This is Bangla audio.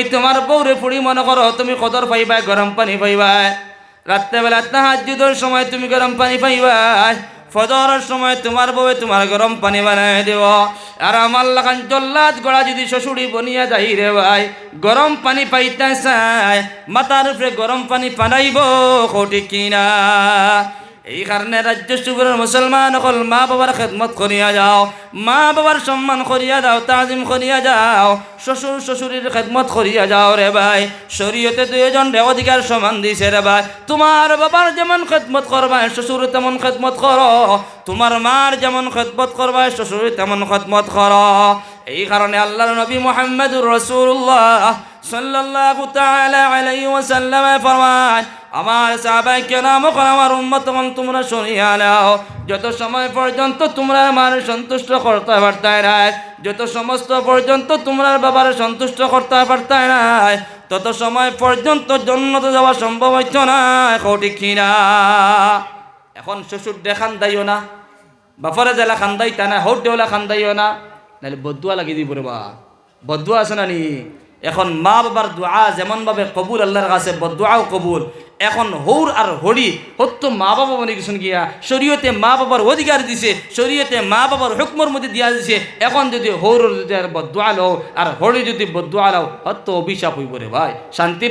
এই তোমার বউরে ফুড়ি মনে করো, তুমি কদর পাইবাই, গরম পানি পাইবাই। রাত্রেবেলা তাহাজুদের সময় তুমি গরম পানি পাইবাই। ফজরের সময় তোমার বউয়ে তোমার গরম পানি বানাই দেব। আর আমার লাগান জল্লাদ গড়া যদি শ্বশুরি বনিয়া যাই রে ভাই, গরম পানি পাইতে চায় মাথার উপরে গরম পানি পানাইব কোটি কিনা। এই কারণে রাজ্য সুবরের মুসলমান অকল মা বাবার খেদমত করিয়া যাও, মা বাবার সম্মান করিয়া যাও, তাজিম করিয়া যাও, শ্বশুর শ্বশুরের খেদমত করিয়া যাও রে ভাই। শরীয়তে দুইজন রে অধিকার সমান দিছে রে ভাই। তোমার বাবার যেমন খেদমত করবা শ্বশুর তেমন খেদমত করো। তোমার মার যেমন খেদমত করবা শ্বশুর তেমন খেদমত করো। এই কারণে আল্লাহর নবী মোহাম্মদুর রসুল্লাহ সাল্লাল্লাহু তাআলা আলাইহি ওয়াসাল্লাম ফরমান আমার সাহাবাই কেরাম আমার উম্মত তোমরা শুনিয়া নাও, যত সময় পর্যন্ত তোমরা আমার সন্তুষ্ট করতে পারতে নাই, যত সমস্ত পর্যন্ত তোমরা বাবার সন্তুষ্ট করতে পারতে নাই, তত সময় পর্যন্ত জন্নত যাওয়া সম্ভব হইত না, কৌটি কিনা? এখন শ্বশুর দেখান দাইও না বাপরে জেলা খান্দাইতা না হৌট দেওলা খান্দাইও না নাহলে বদুয়া লাগি দিব রে বা বদুয়া আছে না নি? এখন মা বাবার দোয়া যেমনভাবে কবুল, আল্লাহর কাছে বদুয়াও কবুল। এখন হৌর আর হরি হত্য মা বাবা বনে গেছেন গিয়া? শরীয়তে মা বাবার অধিকার দিছে, শরীয়তে মা বাবার হুকমর মধ্যে দিয়া দিছে। এখন যদি হৌর যদি আর বদুয়া লও, আর হরি যদি বদুয়া লও হত্য অভিশাপ হইব রে ভাই। শান্তি